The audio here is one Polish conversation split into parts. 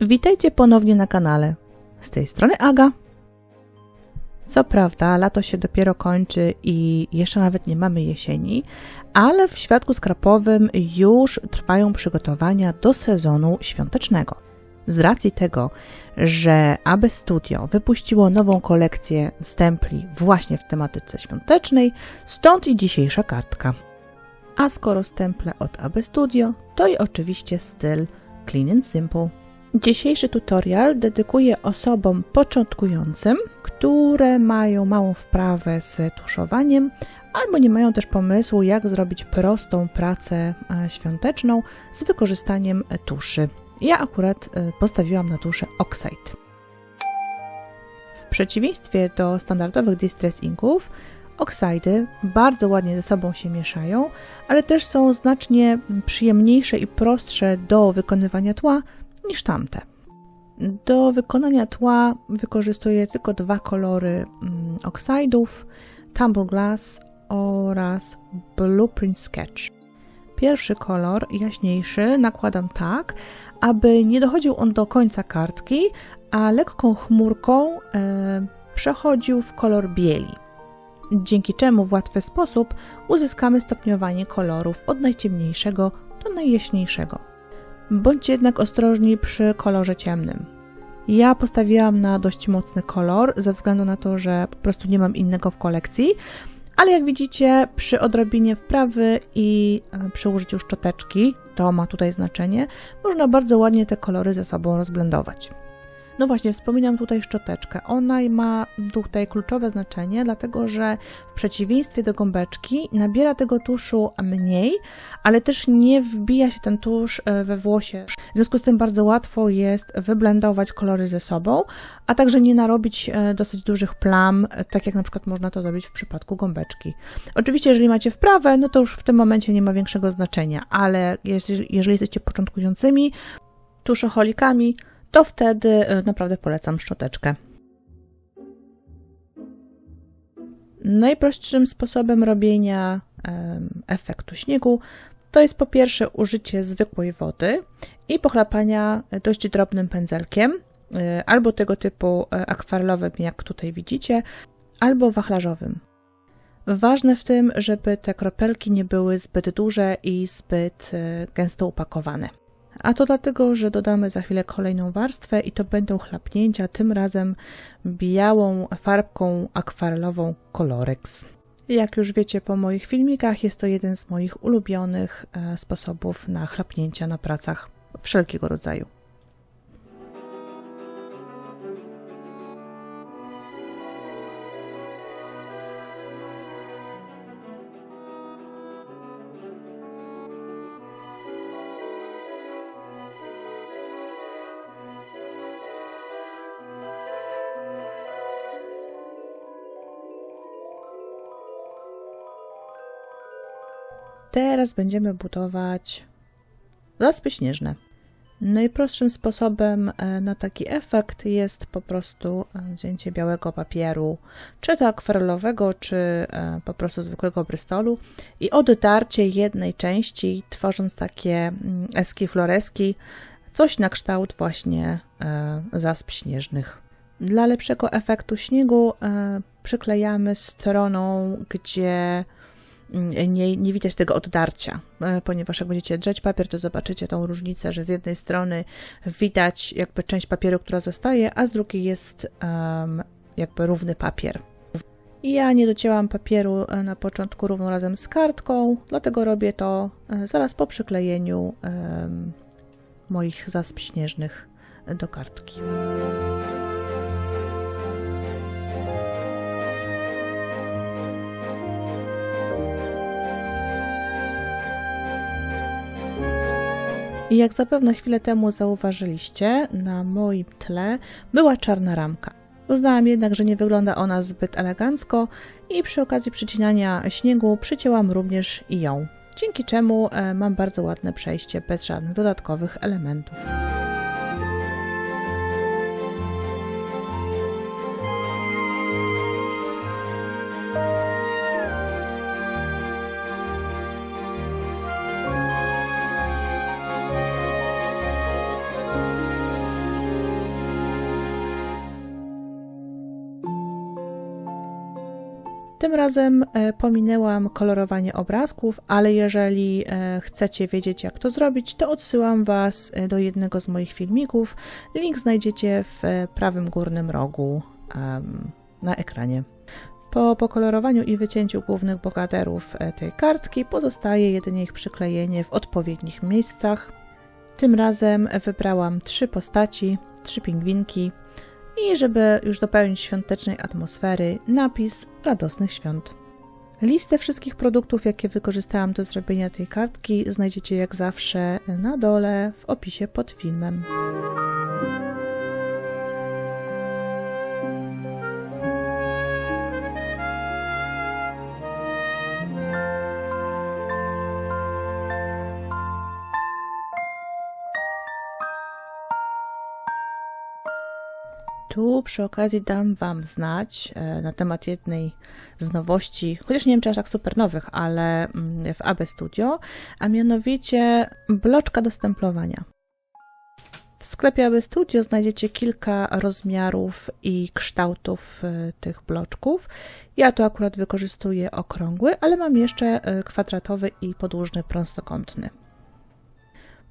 Witajcie ponownie na kanale. Z tej strony Aga. Co prawda, lato się dopiero kończy i jeszcze nawet nie mamy jesieni, ale w świadku skrapowym już trwają przygotowania do sezonu świątecznego. Z racji tego, że AB Studio wypuściło nową kolekcję stempli właśnie w tematyce świątecznej, stąd i dzisiejsza kartka. A skoro stemple od AB Studio, to i oczywiście styl Clean and Simple. Dzisiejszy tutorial dedykuję osobom początkującym, które mają małą wprawę z tuszowaniem albo nie mają też pomysłu, jak zrobić prostą pracę e, świąteczną z wykorzystaniem tuszy. Ja akurat e, postawiłam na tuszę Oxide. W przeciwieństwie do standardowych Distress Inków, Oxidy bardzo ładnie ze sobą się mieszają, ale też są znacznie przyjemniejsze i prostsze do wykonywania tła niż tamte. Do wykonania tła wykorzystuję tylko dwa kolory mm, oksydów, Tumble Glass oraz Blueprint Sketch. Pierwszy kolor, jaśniejszy, nakładam tak, aby nie dochodził on do końca kartki, a lekką chmurką e, przechodził w kolor bieli. Dzięki czemu w łatwy sposób uzyskamy stopniowanie kolorów od najciemniejszego do najjaśniejszego. Bądźcie jednak ostrożni przy kolorze ciemnym. Ja postawiłam na dość mocny kolor, ze względu na to, że po prostu nie mam innego w kolekcji, ale jak widzicie, przy odrobinie wprawy i e, przy użyciu szczoteczki, to ma tutaj znaczenie, można bardzo ładnie te kolory ze sobą rozblendować. No właśnie, wspominam tutaj szczoteczkę. Ona ma tutaj kluczowe znaczenie, dlatego że w przeciwieństwie do gąbeczki nabiera tego tuszu mniej, ale też nie wbija się ten tusz e, we włosie. W związku z tym bardzo łatwo jest wyblendować kolory ze sobą, a także nie narobić e, dosyć dużych plam, e, tak jak na przykład można to zrobić w przypadku gąbeczki. Oczywiście, jeżeli macie wprawę, no to już w tym momencie nie ma większego znaczenia, ale jeżeli jesteście początkującymi, tuszoholikami, to wtedy e, naprawdę polecam szczoteczkę. Najprostszym sposobem robienia efektu śniegu to jest po pierwsze użycie zwykłej wody i pochlapania dość drobnym pędzelkiem, e, albo tego typu e, akwarelowym, jak tutaj widzicie, albo wachlarzowym. Ważne w tym, żeby te kropelki nie były zbyt duże i zbyt gęsto upakowane. A to dlatego, że dodamy za chwilę kolejną warstwę i to będą chlapnięcia, tym razem białą farbką akwarelową Colorex. Jak już wiecie po moich filmikach, jest to jeden z moich ulubionych e, sposobów na chlapnięcia na pracach wszelkiego rodzaju. Teraz będziemy budować zaspy śnieżne. Najprostszym sposobem e, na taki efekt jest po prostu e, wzięcie białego papieru, czy to akwarelowego, czy e, po prostu zwykłego brystolu i oddarcie jednej części, tworząc takie mm, eski floreski, coś na kształt właśnie zasp śnieżnych. Dla lepszego efektu śniegu przyklejamy stroną, gdzie nie, nie widać tego oddarcia, e, ponieważ jak będziecie drzeć papier, to zobaczycie tą różnicę, że z jednej strony widać jakby część papieru, która zostaje, a z drugiej jest um, jakby równy papier. Ja nie docięłam papieru e, na początku równo razem z kartką, dlatego robię to e, zaraz po przyklejeniu um, moich zasp śnieżnych do kartki. I jak zapewne chwilę temu zauważyliście, na moim tle była czarna ramka. Uznałam jednak, że nie wygląda ona zbyt elegancko i przy okazji przycinania śniegu przycięłam również i ją, dzięki czemu e, mam bardzo ładne przejście bez żadnych dodatkowych elementów. Tym razem e, pominęłam kolorowanie obrazków, ale jeżeli e, chcecie wiedzieć, jak to zrobić, to odsyłam Was e, do jednego z moich filmików. Link znajdziecie w prawym górnym rogu na ekranie. Po pokolorowaniu i wycięciu głównych bohaterów tej kartki pozostaje jedynie ich przyklejenie w odpowiednich miejscach. Tym razem wybrałam trzy postaci, trzy pingwinki i żeby już dopełnić świątecznej atmosfery, napis radosnych świąt. Listę wszystkich produktów, jakie wykorzystałam do zrobienia tej kartki, znajdziecie jak zawsze na dole w opisie pod filmem. Tu przy okazji dam Wam znać e, na temat jednej z nowości, chociaż nie wiem czy aż tak super nowych, ale mm, w AB Studio, a mianowicie bloczka do stemplowania. W sklepie AB Studio znajdziecie kilka rozmiarów i kształtów e, tych bloczków. Ja tu akurat wykorzystuję okrągły, ale mam jeszcze e, kwadratowy i podłużny prostokątny.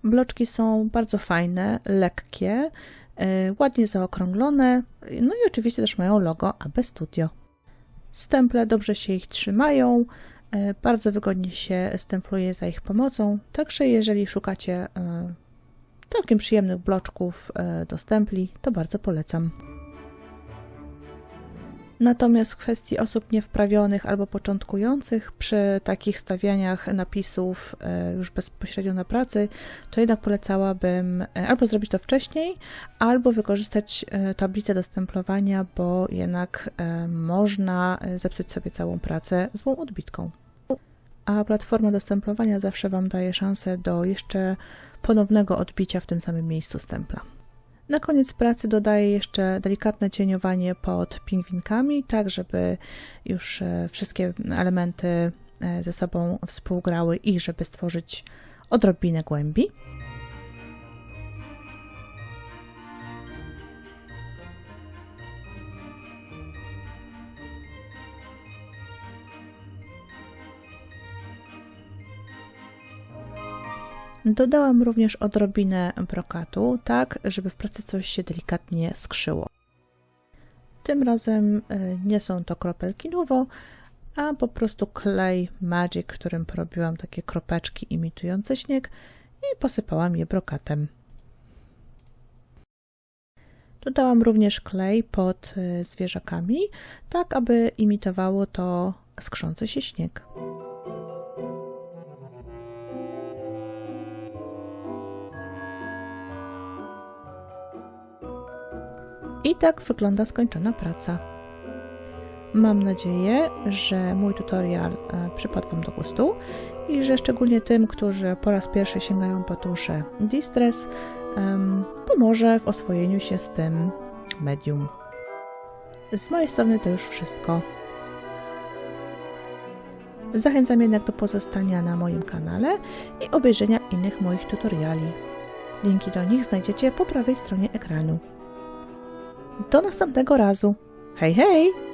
Bloczki są bardzo fajne, lekkie, ładnie zaokrąglone, no i oczywiście też mają logo AB Studio. Stemple dobrze się ich trzymają, e, bardzo wygodnie się stempluje za ich pomocą, także jeżeli szukacie e, całkiem przyjemnych bloczków do stempli, to bardzo polecam. Natomiast w kwestii osób niewprawionych albo początkujących przy takich stawianiach napisów e, już bezpośrednio na pracy, to jednak polecałabym e, albo zrobić to wcześniej, albo wykorzystać e, tablicę do stemplowania, bo jednak można zepsuć sobie całą pracę złą odbitką. A platforma do stemplowania zawsze Wam daje szansę do jeszcze ponownego odbicia w tym samym miejscu stempla. Na koniec pracy dodaję jeszcze delikatne cieniowanie pod pingwinkami, tak żeby już e, wszystkie elementy e, ze sobą współgrały i żeby stworzyć odrobinę głębi. Dodałam również odrobinę brokatu, tak żeby w pracy coś się delikatnie skrzyło. Tym razem e, nie są to kropelki Nuvo, a po prostu klej Magic, którym porobiłam takie kropeczki imitujące śnieg i posypałam je brokatem. Dodałam również klej pod e, zwierzakami, tak aby imitowało to skrzący się śnieg. Tak wygląda skończona praca. Mam nadzieję, że mój tutorial e, przypadł Wam do gustu i że szczególnie tym, którzy po raz pierwszy sięgają po tuszę Distress, pomoże w oswojeniu się z tym medium. Z mojej strony to już wszystko. Zachęcam jednak do pozostania na moim kanale i obejrzenia innych moich tutoriali. Linki do nich znajdziecie po prawej stronie ekranu. Do następnego razu. Hej, hej!